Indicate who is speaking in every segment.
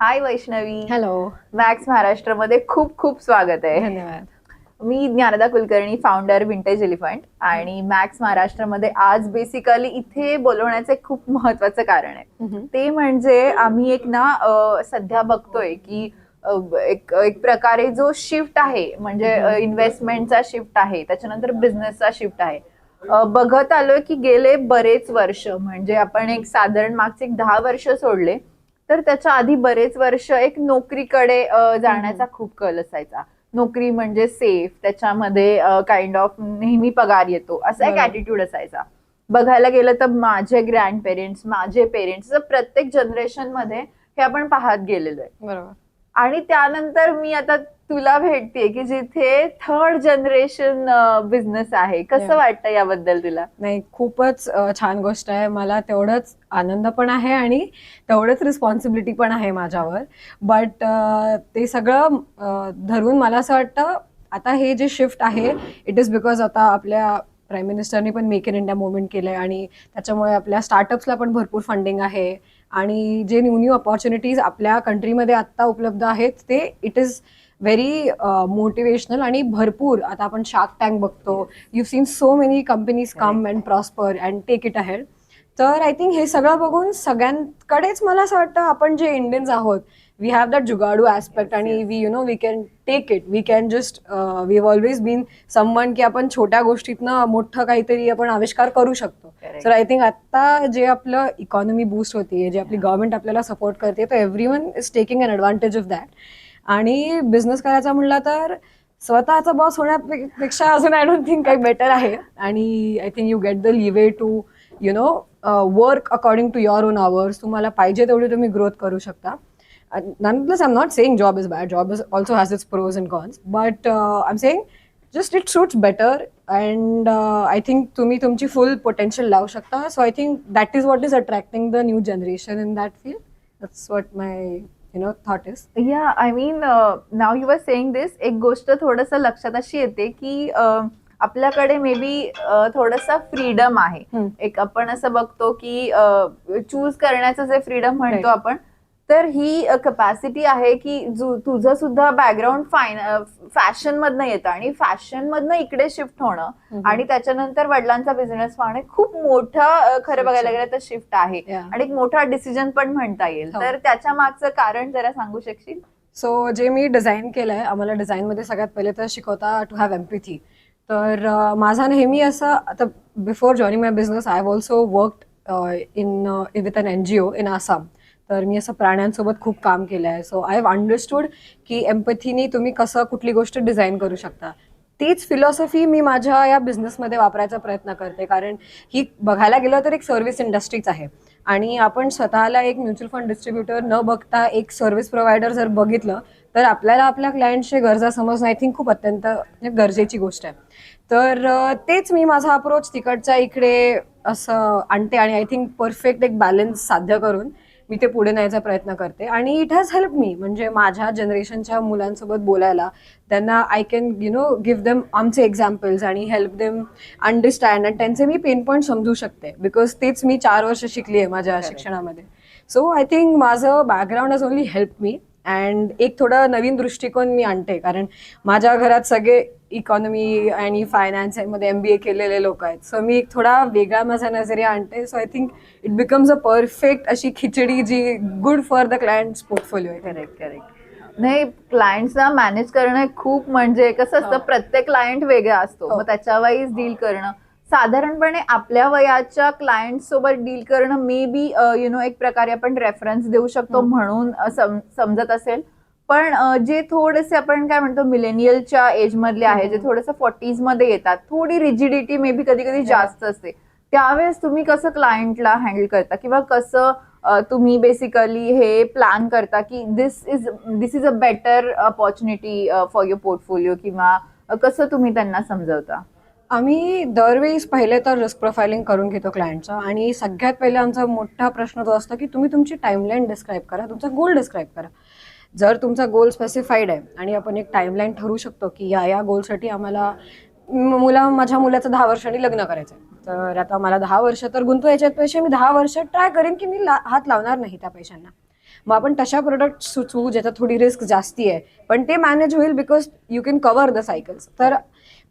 Speaker 1: हाय Vaishnavi.
Speaker 2: Hello
Speaker 1: max महाराष्ट्रामध्ये खूप खूप स्वागत आहे.
Speaker 2: धन्यवाद.
Speaker 1: मी Gyanada Kulkarni founder Vintage Elephant आणि मॅक्स महाराष्ट्रामध्ये आज बेसिकली इथे बोलवण्याचं खूप महत्वाचं कारण आहे. ते म्हणजे आम्ही एक ना सध्या बघतोय की एक एक प्रकारे जो शिफ्ट आहे म्हणजे. इन्व्हेस्टमेंटचा शिफ्ट आहे त्याच्यानंतर बिझनेसचा शिफ्ट आहे. बघत आलोय की गेले बरेच वर्ष म्हणजे आपण एक साधारण मागचे एक दहा वर्ष सोडले तर त्याच्या आधी बरेच वर्ष एक नोकरीकडे जाण्याचा खूप कल असायचा. नोकरी म्हणजे सेफ त्याच्यामध्ये काइंड ऑफ नेहमी पगार येतो असा एक. ऍटिट्यूड असायचा. बघायला गेलं तर माझे ग्रँड पेरेंट्स माझे पेरेंट्स प्रत्येक जनरेशनमध्ये हे आपण पाहत गेलेलो आहे.
Speaker 2: बरोबर.
Speaker 1: आणि त्यानंतर मी आता तुला भेटते की जिथे थर्ड जनरेशन बिझनेस आहे. कसं. वाटतं याबद्दल तुला?
Speaker 2: नाही खूपच छान गोष्ट आहे. मला तेवढंच आनंद पण आहे आणि तेवढंच रिस्पॉन्सिबिलिटी पण आहे माझ्यावर. बट ते सगळं धरून मला असं वाटतं आता हे जे शिफ्ट आहे इट इज बिकॉज आता आपल्या प्राईम मिनिस्टरनी पण मेक इन इंडिया मुवमेंट केलं आहे आणि त्याच्यामुळे आपल्या स्टार्टअप्सला पण भरपूर फंडिंग आहे. आणि जे न्यू न्यू अपॉर्च्युनिटीज आपल्या कंट्रीमध्ये आत्ता उपलब्ध आहेत ते इट इज व्हेरी मोटिवेशनल आणि भरपूर. आता आपण शार्क टँक बघतो. You seen so many companies come and prosper and take it ahead तर आय थिंक हे सगळं बघून सगळ्यांकडेच मला असं वाटतं आपण जे इंडियन्स आहोत वी हॅव दॅट जुगाडू ॲस्पेक्ट आणि we you know we can take it we can just we have always been someone की आपण छोट्या गोष्टीतनं मोठं काहीतरी आपण आविष्कार करू शकतो. तर आय थिंक आता जे आपलं इकॉनॉमी बूस्ट होते जे आपली गव्हर्नमेंट आपल्याला सपोर्ट करते तर every one is taking an advantage of that आणि बिझनेस करायचा म्हणला तर स्वतःचा बॉस होण्यापेक्षा अजून आय डोंट थिंक काही बेटर आहे आणि I think you get the leeway to you know work according to your own hours तुम्हाला पाहिजे तेवढी तुम्ही ग्रोथ करू शकता nonetheless i'm not saying job is bad job is also has its pros and cons but uh, i'm saying just it suits better and uh, i think तुम्ही तुमची full potential लावू शकता so i think that is what is attracting the new generation in that field that's what my you know thought is
Speaker 1: या I mean now you are saying this एक गोष्ट थोडस लक्षात अशी येते की अ, आपल्याकडे मे बी थोडस फ्रीडम आहे. एक आपण असं बघतो की चूज करण्याचं जे फ्रीडम म्हणतो. आपण तर ही कपॅसिटी आहे की तुझं सुद्धा बॅकग्राऊंड फायन फॅशन मधनं येतं आणि फॅशन मधनं इकडे शिफ्ट होणं. आणि त्याच्यानंतर वडिलांचा बिझनेस पाहणे खूप मोठा खरं बघायला गेलं तर शिफ्ट आहे. आणि एक मोठा डिसिजन पण म्हणता येईल
Speaker 2: हो.
Speaker 1: तर त्याच्या मागचं कारण जरा सांगू शकशील
Speaker 2: सो जे मी डिझाईन केलं आहे आम्हाला डिझाईनमध्ये सगळ्यात पहिले तर शिकवता टू हॅव एम्पॅथी तर माझा नेहमी असं आता before joining my business I have also worked in with an N G O in Assam तर मी असं प्राण्यांसोबत खूप काम केलं आहे सो आय हॅव अंडरस्टूड की एम्पथीनी तुम्ही कसं कुठली गोष्ट डिझाईन करू शकता. तीच फिलॉसॉफी मी माझ्या या बिझनेसमध्ये वापरायचा प्रयत्न करते. कारण ही बघायला गेलं तर एक सर्व्हिस इंडस्ट्रीच आहे. आणि आपण स्वतःला एक म्युच्युअल फंड डिस्ट्रीब्युटर न बघता एक सर्व्हिस प्रोव्हायडर जर बघितलं तर आपल्याला आपल्या क्लायंटचे गरजा समजणं आय थिंक खूप अत्यंत गरजेची गोष्ट आहे. तर तेच मी माझा अप्रोच तिकडच्या इकडे असं आणते आणि आय थिंक परफेक्ट एक बॅलन्स साध्य करून मी ते पुढे न्यायचा प्रयत्न करते. आणि इट हॅज हेल्प मी म्हणजे माझ्या जनरेशनच्या मुलांसोबत बोलायला त्यांना I can you know give them आमचे एक्झाम्पल्स आणि हेल्प देम अंडरस्टँड आणि त्यांचे मी पेन पॉईंट समजू शकते. बिकॉज तेच मी चार वर्ष शिकली आहे माझ्या. शिक्षणामध्ये. सो आय थिंक माझं background has only help me and एक थोडा नवीन दृष्टिकोन मी आणते. कारण माझ्या घरात सगळे इकॉनॉमी आणि फायनान्समध्ये एम बी ए केलेले लोक आहेत. सो मी एक थोडा वेगळा माझा नजरिया आणते. So I think it becomes a perfect अशी खिचडी जी good for the clients portfolio आहे.
Speaker 1: करेक्ट करेक्ट नाही क्लायंट्सना मॅनेज करणं खूप म्हणजे कसं असतं
Speaker 2: हो.
Speaker 1: प्रत्येक क्लायंट वेगळा असतो.
Speaker 2: हो.
Speaker 1: मग त्याच्या वाईज डील करणं. साधारणपणे आपल्या वयाच्या क्लायंट सोबत डील करणं मे बी यु नो एक प्रकारे आपण रेफरन्स देऊ शकतो
Speaker 2: हम्म.
Speaker 1: म्हणून समजत असेल. पण जे थोडेसे आपण काय म्हणतो मिलेनियलच्या एज मधले आहे जे. थोडंसं फोर्टीजमध्ये येतात थोडी रिजिडिटी मे बी कधी कधी. जास्त असते त्यावेळेस तुम्ही कसं क्लायंटला हँडल करता किंवा कसं तुम्ही बेसिकली हे प्लॅन करता की this is this is a better opportunity for your portfolio किंवा कसं तुम्ही त्यांना समजवता
Speaker 2: आम्ही दरवेळेस पहिले तर रिस्क प्रोफायलिंग करून घेतो क्लायंटचा आणि सगळ्यात पहिले आमचा मोठा प्रश्न तो असतो की तुम्ही तुमची टाईमलाईन डिस्क्राईब करा तुमचा गोल डिस्क्राईब करा जर तुमचा गोल स्पेसिफाईड आहे आणि आपण एक टाईमलाईन ठरवू शकतो की या या गोलसाठी आम्हाला मुला माझ्या मुलाचं दहा वर्षांनी लग्न करायचं आहे तर आता मला दहा वर्ष तर गुंतवायचे आहेत पैसे मी दहा वर्ष ट्राय करेन की मी ला हात लावणार नाही त्या पैशांना. मग आपण तशा प्रोडक्ट सुचवू ज्याच्यात थोडी रिस्क जास्ती आहे. पण ते मॅनेज होईल because you can cover the cycles तर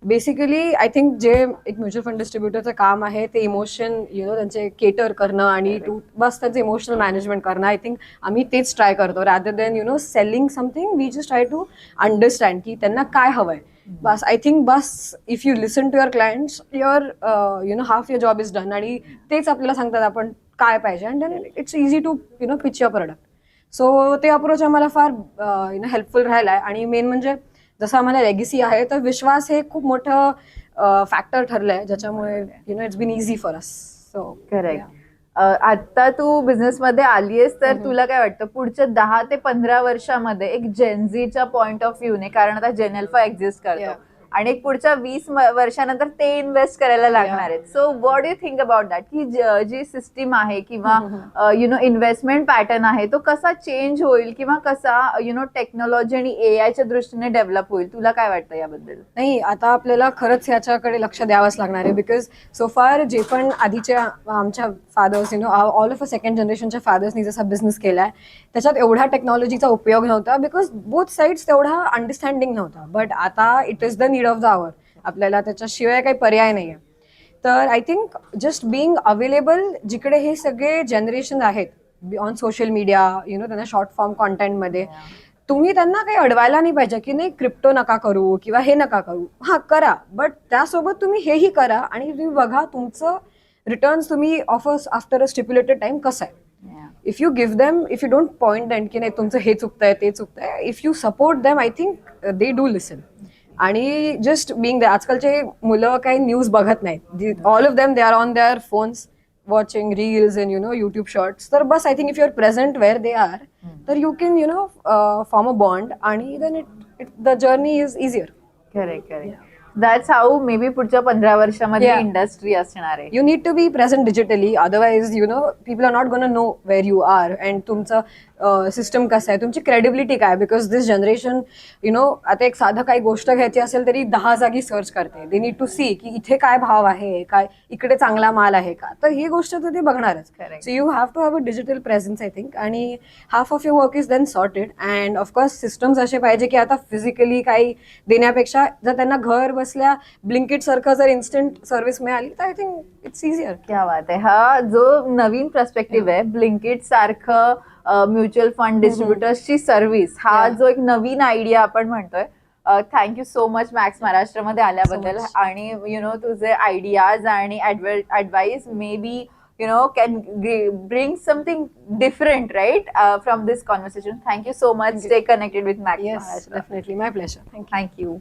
Speaker 2: बेसिकली आय थिंक जे एक म्युच्युअल फंड डिस्ट्रीब्युटरचं काम आहे ते इमोशन यु नो त्यांचे केटर करणं आणि टू बस त्यांचं इमोशनल मॅनेजमेंट करणं आय थिंक आम्ही तेच ट्राय करतो. Rather than you know selling something we just try to understand की त्यांना काय हवंय. बस I think bus if you listen to your clients your you know half your job is done आणि तेच आपल्याला सांगतात आपण काय पाहिजे. And then it's easy to you know pitch your product so ते अप्रोच आम्हाला फार यु नो हेल्पफुल राहिला आहे आणि मेन म्हणजे जसं आम्हाला लेगसी आहे तर विश्वास हे खूप मोठं फॅक्टर ठरलं आहे ज्याच्यामुळे you know it's been easy for us so
Speaker 1: correct आता तू बिझनेस मध्ये आलीयस तर. तुला काय वाटतं पुढच्या दहा ते पंधरा वर्षामध्ये एक जेनझीच्या पॉइंट ऑफ व्ह्यूने कारण आता जेनेल्फा एक्झिस्ट करतो
Speaker 2: Yeah.
Speaker 1: आणि पुढच्या वीस वर्षानंतर ते इन्व्हेस्ट करायला लागणार आहेत. So what you think about that की ज- सिस्टीम आहे किंवा यु नो इन्व्हेस्टमेंट पॅटर्न आहे तो कसा चेंज होईल किंवा कसा यु नो टेक्नॉलॉजी आणि ए च्या दृष्टीने डेव्हलप होईल? तुला काय वाटतं याबद्दल?
Speaker 2: नाही आता आपल्याला खरंच याच्याकडे लक्ष द्यावंच लागणार आहे बिकॉज सो फार जे पण आधीच्या आमच्या fathers you know all of a second जनरेशनच्या फादर्सनी जसा बिझनेस केलाय त्याच्यात एवढा टेक्नॉलॉजीचा उपयोग नव्हता बिकॉज बोथ साईड्स तेवढा अंडरस्टँडिंग नव्हता. बट आता it is the need of the hour आपल्याला त्याच्याशिवाय काही पर्याय नाही आहे तर I think just being available जिकडे हे सगळे जनरेशन आहेत on social media you know त्यांना शॉर्ट फॉर्म कॉन्टेंटमध्ये तुम्ही त्यांना काही अडवायला नाही पाहिजे की नाही क्रिप्टो नका करू किंवा हे नका करू. हा करा. बट त्यासोबत तुम्ही हेही करा आणि तुम्ही बघा तुमचं रिटर्न्स तुम्ही offers after a stipulated time कसं आहे. If you give them if you don't point then की नाही तुमचं हे चुकतंय ते चुकतंय if you support them I think they do listen आणि जस्ट बिंग आजकालचे मुलं काही न्यूज बघत नाहीत. All of them they are on their phones watching reels and you know YouTube shorts तर बस I think if you are present where they are तर you can you know form a bond आणि then it the journey is easier
Speaker 1: correct correct that's how maybe पुढच्या पंधरा वर्षामध्ये
Speaker 2: Yeah.
Speaker 1: Industry असणार आहे.
Speaker 2: Need to be present digitally otherwise you know people are not going to know where you are and तुमचं system कसं आहे तुमची credibility काय because this generation you know आता एक साधं काही गोष्ट घ्यायची असेल तरी दहा जागी सर्च करते. दे नीड टू सी की इथे काय भाव आहे काय इकडे चांगला माल आहे का? तर ही गोष्ट तर ते बघणारच. So you have to have a digital presence I think आणि half of your work is then sorted and of course systems असे पाहिजे की आता फिजिकली काही देण्यापेक्षा जर त्यांना घर बसल्या ब्लिंकिट सारखं जर इन्स्टंट सर्व्हिस मिळाली तर आय थिंक इट्स इझियर
Speaker 1: क्या बात आहे. हा जो नवीन पर्स्पेक्टिव्ह आहे ब्लिंकिट सारखं म्युच्युअल फंड डिस्ट्रीब्युटर्सची सर्व्हिस हा. जो एक नवीन आयडिया आपण म्हणतोय थँक्यू सो मच मॅक्स महाराष्ट्रामध्ये आल्याबद्दल. आणि यु नो तुझे आयडियाज आणि advice may be you know can bring something different right from this conversation thank you so much stay connected with Max
Speaker 2: pleasure. Thank you.
Speaker 1: Thank you